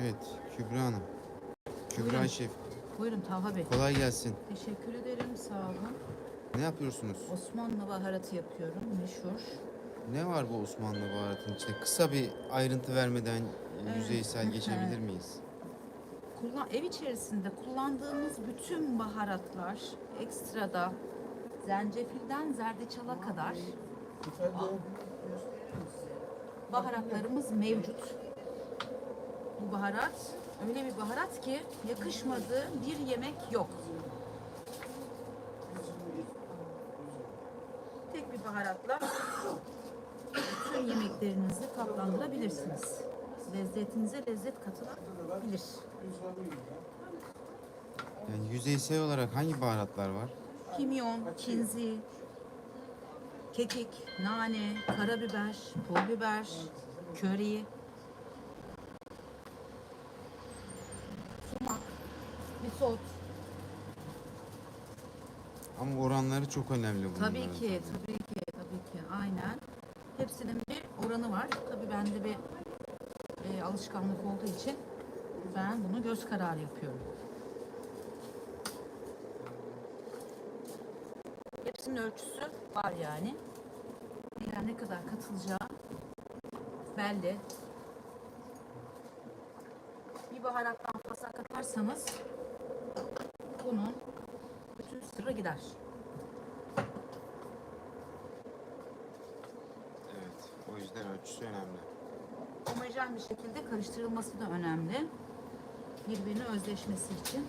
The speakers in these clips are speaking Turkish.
Evet, Kübra Hanım. Kübra Buyurun. Şef, Buyurun Talha Bey. kolay gelsin. Teşekkür ederim sağ olun. Ne yapıyorsunuz? Osmanlı baharatı yapıyorum meşhur. Ne var bu Osmanlı baharatının içinde? Kısa bir ayrıntı vermeden Evet. yüzeysel geçebilir miyiz? Kullan, ev içerisinde kullandığımız bütün baharatlar ekstrada zencefilden zerdeçala kadar baharatlarımız mevcut. Bu baharat öyle bir baharat ki yakışmadığı bir yemek yok. Tek bir baharatla bütün yemeklerinizi tatlandırabilirsiniz. Lezzetinize lezzet katılabilir. Yani yüzeysel olarak hangi baharatlar var? Kimyon, kinzi, kekik, nane, karabiber, pul biber, köri, isot. Ama oranları çok önemli bunların. Tabii ki, tabii ki, tabii ki. Aynen. Hepsinin bir oranı var. Tabii bende bir e, alışkanlık olduğu için ben bunu göz kararı yapıyorum. Hepsinin ölçüsü var yani. Neler ne kadar katılacağı belli. Bir baharattan fazla katarsanız bunun bütün sırrı gider. Evet, o yüzden ölçüsü önemli. homojen bir şekilde karıştırılması da önemli. Birbirine özleşmesi için.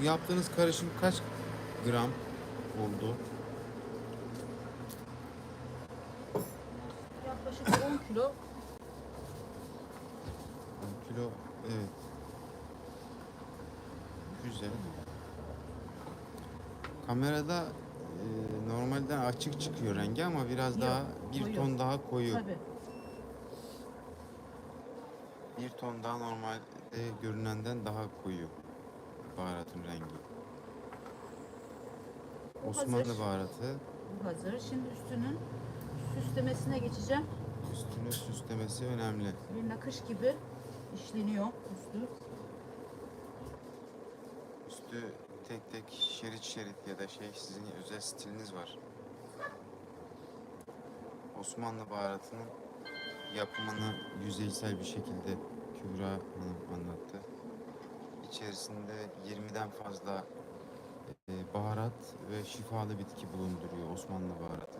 Bu yaptığınız karışım kaç gram oldu? Evet. Güzel. Kamerada e, normalden açık çıkıyor rengi ama biraz Yok, daha bir koyu. ton daha koyu. tabii. Bir ton daha normalde görünenden daha koyu baharatın rengi. Bu Osmanlı hazır. baharatı Bu hazır. Şimdi üstünün süslemesine geçeceğim. üstünü süslemesi önemli. Bir nakış gibi işleniyor üstü. Üstü tek tek şerit şerit ya da şey sizin özel stiliniz var. Osmanlı baharatının yapımını yüzeysel bir şekilde Kübra Hanım anlattı. İçerisinde 20'den fazla e, baharat ve şifalı bitki bulunduruyor Osmanlı baharatı.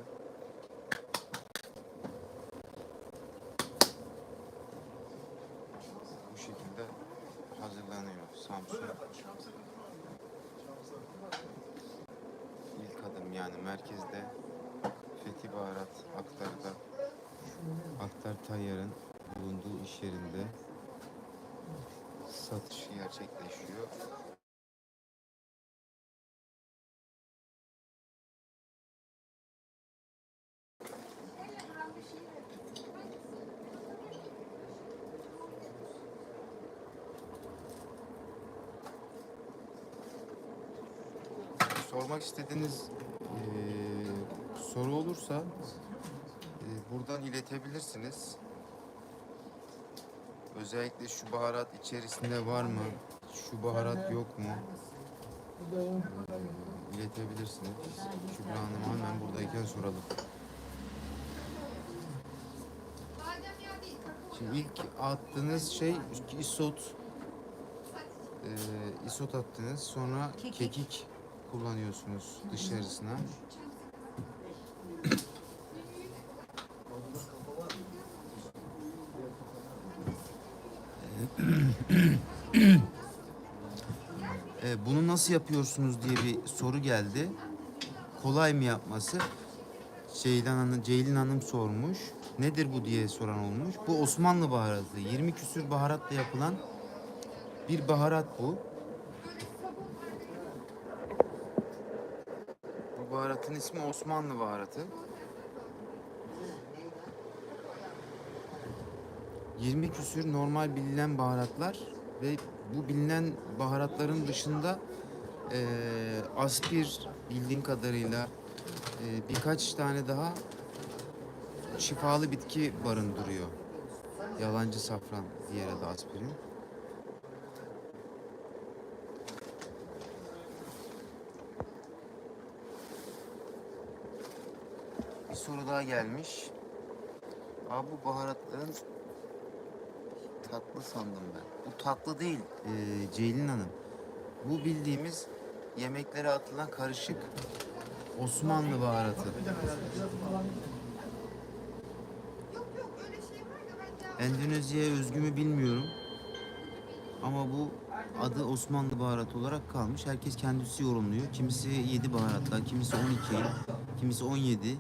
Bu şekilde hazırlanıyor. Samsun ilk adım yani merkezde Fethi Baharat Aktar'da Aktar Tayyar'ın bulunduğu iş yerinde satışı gerçekleşiyor. Sormak istediğiniz eee, soru olursa eee, buradan iletebilirsiniz. Özellikle şu baharat içerisinde var mı? Şu baharat yok mu? Eee, iletebilirsiniz. Kübra Hanım'a hemen buradayken soralım. Şimdi ilk attığınız şey isot. Eee isot attınız. Sonra Kekik. kekik kullanıyorsunuz dışarısına. Ee, bunu nasıl yapıyorsunuz diye bir soru geldi. Kolay mı yapması? Ceylan Hanım, Ceylin Hanım sormuş. Nedir bu diye soran olmuş. Bu Osmanlı baharatı. 20 küsür baharatla yapılan bir baharat bu. Bu baharatın ismi Osmanlı baharatı. 20 küsür normal bilinen baharatlar ve bu bilinen baharatların dışında eee aspir bildiğim kadarıyla Ee, birkaç tane daha şifalı bitki barındırıyor. Yalancı safran, diğer adı aspirin. Soru daha gelmiş. Abi bu baharatların tatlı sandım ben. Bu tatlı değil ee, Ceylin Hanım. Bu bildiğimiz yemeklere atılan karışık Osmanlı baharatı. Endonezya'ya özgü mü bilmiyorum. Ama bu adı Osmanlı baharatı olarak kalmış. Herkes kendisi yorumluyor. Kimisi 7 baharatlar, kimisi 12, kimisi 17.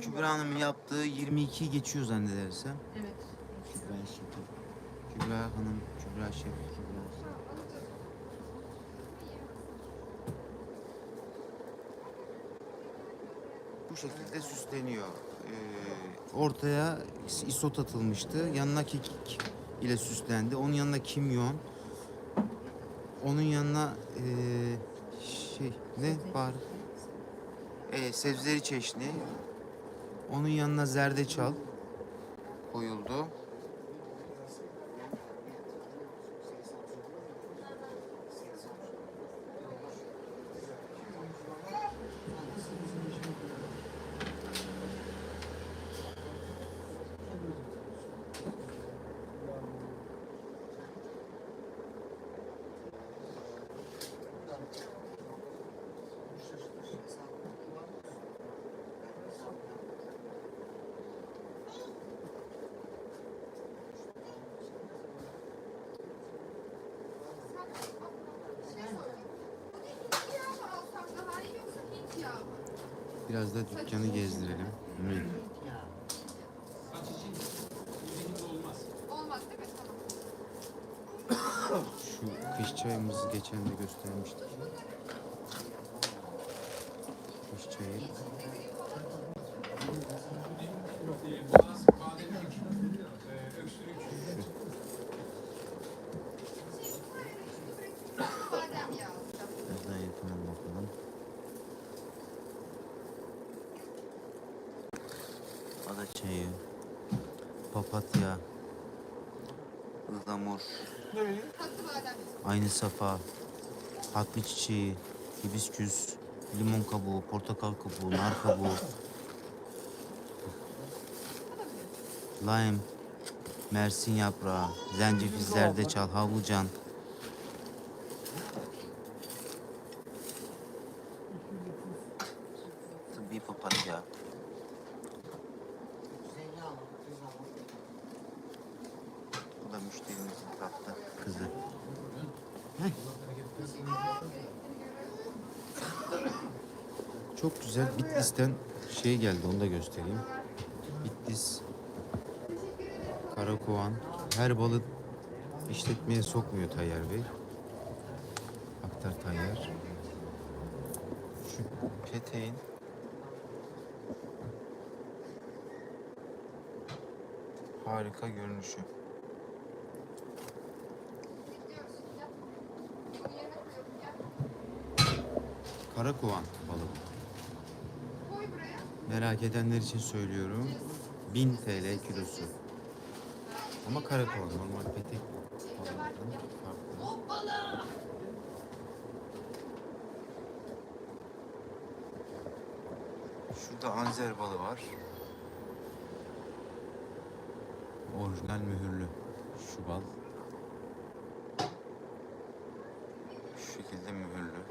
Kübra Hanım'ın yaptığı 22 geçiyor zannedersem. Evet. Kübra Şef. Kübra Hanım, Kübra Şef, Kübra Bu şekilde süsleniyor. Ee, ortaya isot atılmıştı. Yanına kekik ile süslendi. Onun yanına kimyon. Onun yanına ee, şey ne var? Ee, sebzeleri çeşni. Onun yanına zerdeçal koyuldu. Biraz da dükkanı gezdirelim. Hı. Şu kış çayımızı geçen de göstermiştik. Kış çayı. Biraz daha yakından bakalım. Ada çayı, papatya, ıhlamur, aynı safa, hatmi çiçeği, hibisküs, limon kabuğu, portakal kabuğu, nar kabuğu, lime, mersin yaprağı, zencefil, zerdeçal, havlucan, tıbbi papatya, da müşterimizin tatlı kızı. Çok güzel Bitlis'ten şey geldi onu da göstereyim. Bitlis, Karakoğan. Her balı işletmeye sokmuyor Tayyar Bey. Aktar Tayyar. Şu peteğin harika görünüşü. Karakovan balığı. Merak edenler için söylüyorum. 1000 TL kilosu. Ama karakovan normal petek. Şurada anzer balığı var. Orijinal mühürlü şu bal. Şu şekilde mühürlü.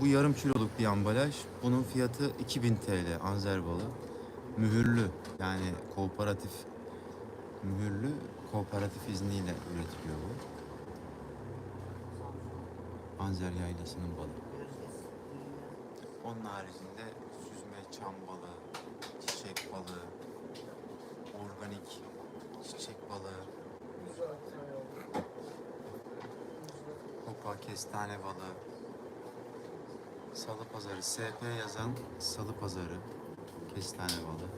Bu yarım kiloluk bir ambalaj. Bunun fiyatı 2000 TL anzer balı. Mühürlü yani kooperatif mühürlü kooperatif izniyle üretiliyor bu. Anzer yaylasının balı. Onun haricinde süzme çam balığı, çiçek balığı, organik çiçek balığı, hopa kestane balığı, salı pazarı, SP yazan salı pazarı, kestane balığı,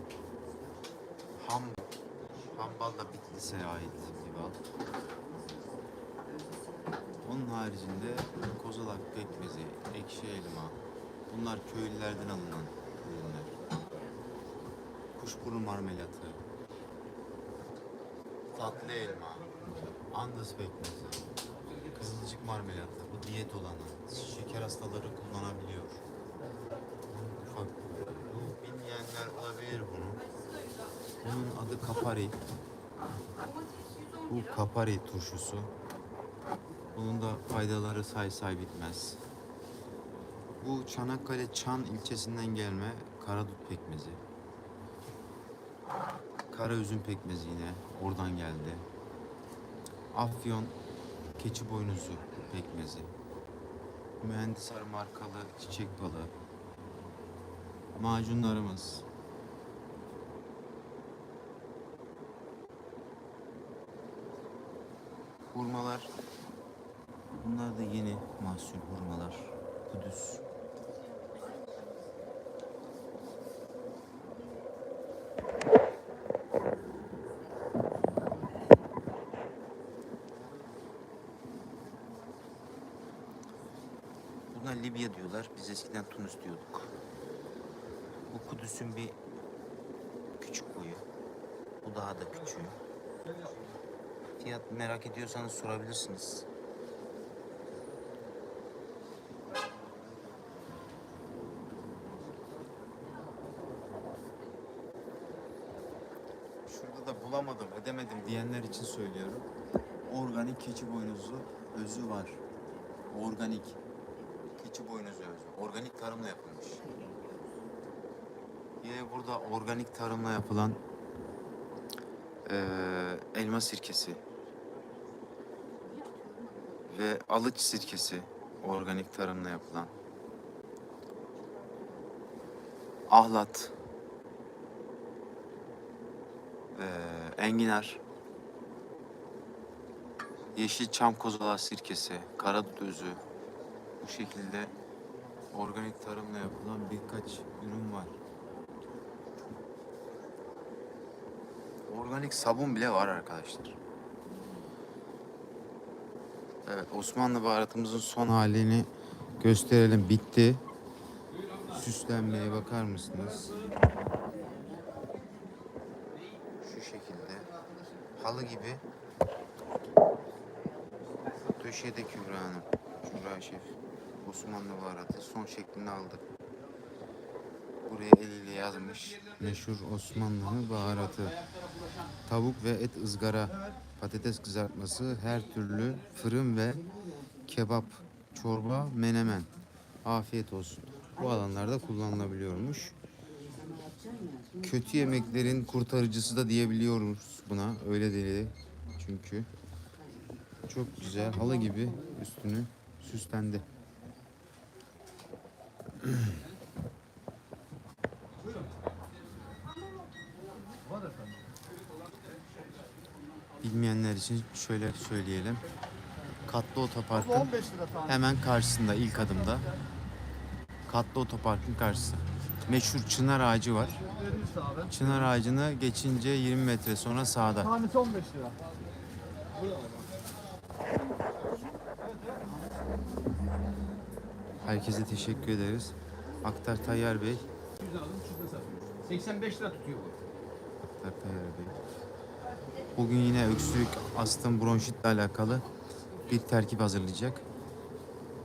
ham, ham bal da Bitlis'e ait bir bal. Onun haricinde kozalak pekmezi, ekşi elma. Bunlar köylülerden alınan ürünler. Kuşburnu marmelatı. Tatlı elma. Andız pekmezi. Marmelatı. Bu diyet olanı. Şeker hastaları kullanabiliyor. Ufak. Bu bilmeyenler olabilir bunu. Bunun adı kapari. Bu kapari turşusu. Bunun da faydaları say say bitmez. Bu Çanakkale Çan ilçesinden gelme karadut pekmezi. Kara üzüm pekmezi yine oradan geldi. Afyon keçi boynuzu pekmezi. Mühendisar markalı çiçek balı. Macunlarımız. Hurmalar. Bunlar da yeni mahsul hurmalar. Kudüs. Libya diyorlar. Biz eskiden Tunus diyorduk. Bu Kudüs'ün bir küçük boyu. Bu daha da küçüğü. Fiyat merak ediyorsanız sorabilirsiniz. Şurada da bulamadım, edemedim diyenler için söylüyorum. Organik keçi boynuzu özü var. Organik. Keçi boynuzu özü. Organik tarımla yapılmış. Yine burada organik tarımla yapılan eee, elma sirkesi ve alıç sirkesi organik tarımla yapılan ahlat eee, enginar yeşil çam kozalağı sirkesi karadut özü bu şekilde organik tarımla yapılan birkaç ürün var. Organik sabun bile var arkadaşlar. Evet Osmanlı baharatımızın son halini gösterelim. Bitti. Süslenmeye bakar mısınız? Şu şekilde. Halı gibi. Döşede Kübra Hanım. Kübra Şef. Osmanlı baharatı son şeklini aldı. Buraya eliyle yazmış. Meşhur Osmanlı baharatı. Tavuk ve et ızgara, patates kızartması, her türlü fırın ve kebap, çorba, menemen. Afiyet olsun. Bu alanlarda kullanılabiliyormuş. Kötü yemeklerin kurtarıcısı da diyebiliyoruz buna. Öyle değil çünkü. Çok güzel halı gibi üstünü süslendi. Bilmeyenler için şöyle söyleyelim. Katlı Otopark'ın 15 lira tane. hemen karşısında ilk adımda. Katlı Otopark'ın karşısı. Meşhur çınar ağacı var. Çınar ağacını geçince 20 metre sonra sağda. Tanesi 15 lira. Herkese teşekkür ederiz. Aktar Tayyar Bey. 85 lira tutuyor bu. Aktar Tayyar Bey. Bugün yine öksürük, astım, bronşitle alakalı bir terkip hazırlayacak.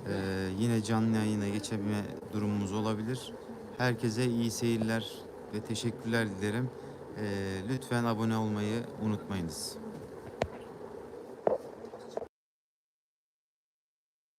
Ee, yine canlı yayına geçebilme durumumuz olabilir. Herkese iyi seyirler ve teşekkürler dilerim. Ee, lütfen abone olmayı unutmayınız.